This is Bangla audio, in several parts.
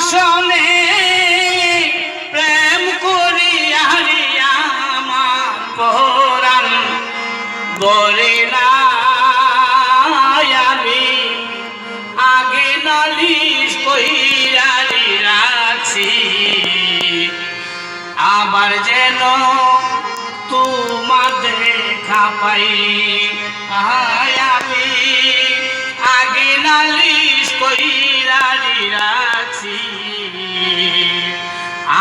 সনে প্রেম করিয়া আমার পরাণ বলে না আমি। আগে নালিশ কইরারি রাখছি। আবার যেন তোমার দেখা পাই। আমি আগে নালিশ কইরারি রাখছি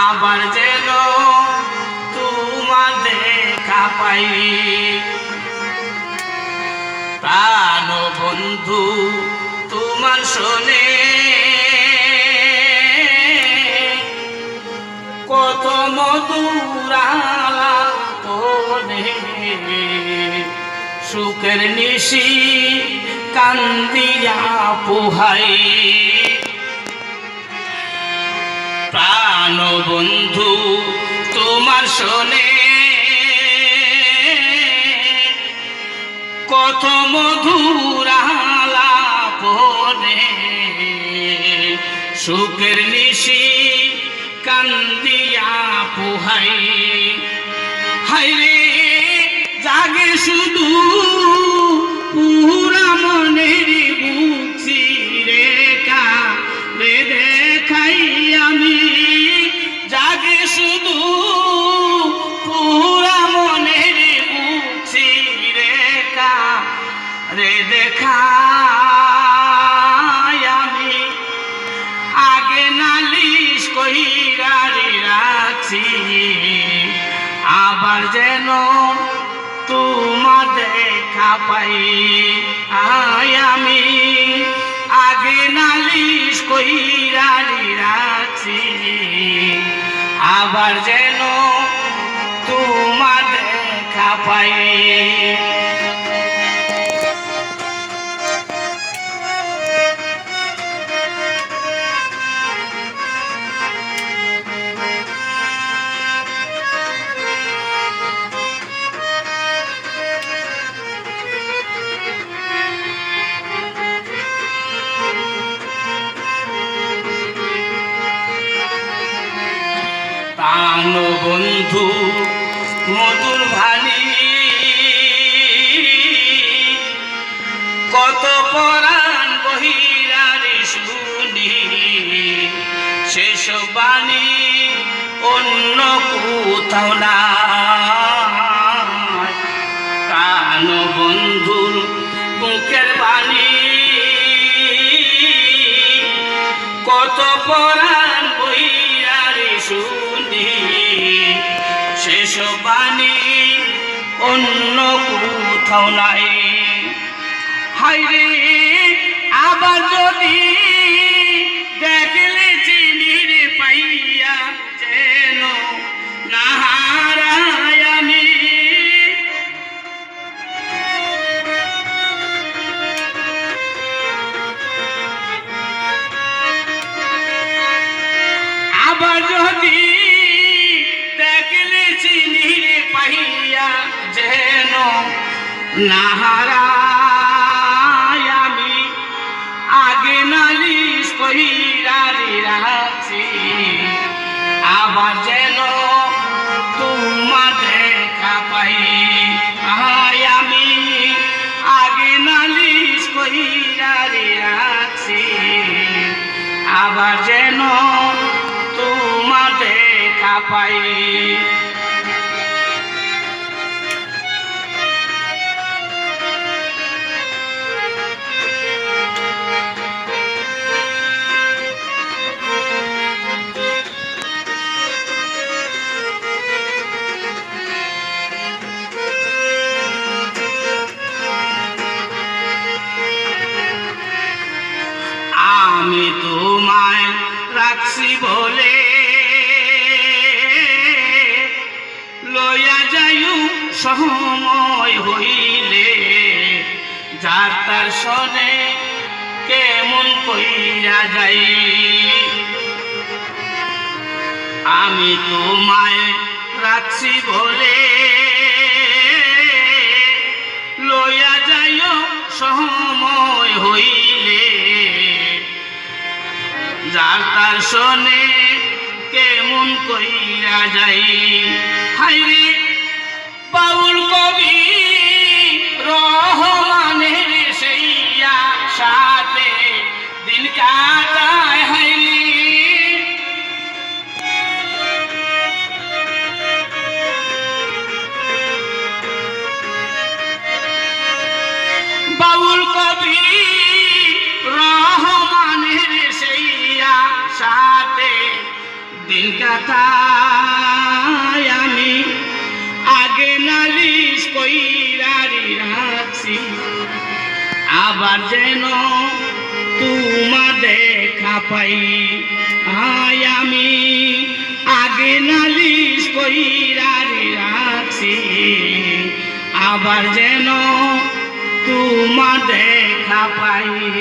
আবার যেন তোমার দেখা পাই। প্রাণ বন্ধু তোমার শোনে কত মধুরালা তোনে সুখের নিশি কান্দিয়া পোহাই। প্রাণ বন্ধু, তোমার শোনে। কত পরে সুখের নিশি কান্দিয়া পুহাই। হাইরে জাগে শুধু পুরা মনের বুঝি রেখা। রে দেখাই আমি, জাগে শুধু পুরা মনের বুঝি রেখা। রে দেখা আমি, আগে নালিশ কইরারি রাখছি। আবার যেন তোমার দেখা পাই। আয় আমি আগে নালিশ কইরারি রাখছি আবার যেন তোমার দেখা পাই। বন্ধু, মধুর ভানি। কত পরাণ বহিরারি শুনি সেসব বাণী অন্য কোথাও না প্রাণ বন্ধুর মুখের বাণী, কত পরাণ বাণী অন্য কোথাও নাই। হাইরে আবার যদি নাহারায় আমি আগে নালিশ কহিরারি রাখছি আবার যেন তোমার দেখা পাই। আয় আমি আগে নালিশ কহিরারি রাখছি আবার যেন তোমার দেখা পাই। রাখছি বলে। লইয়া যাইও সময় হইলে। যার তার সনে কেমন কইরা যাই। আমি তোমায় রাখছি বলে। লইয়া যাইও সময় হইলে। যার তার শোনে কেমন কইরা যাই। হাইরে বাউল কবি রহমানের সেইয়া সাথে দিন কাটায় হাইরে দিন আমি আগে নালিশ কইরারি রাখছি। আবার যেন তোমা দেখা পাই। আয় আমি আগে নালিশ কইরারি রাখছি। আবার যেন তোমা দেখা পাই।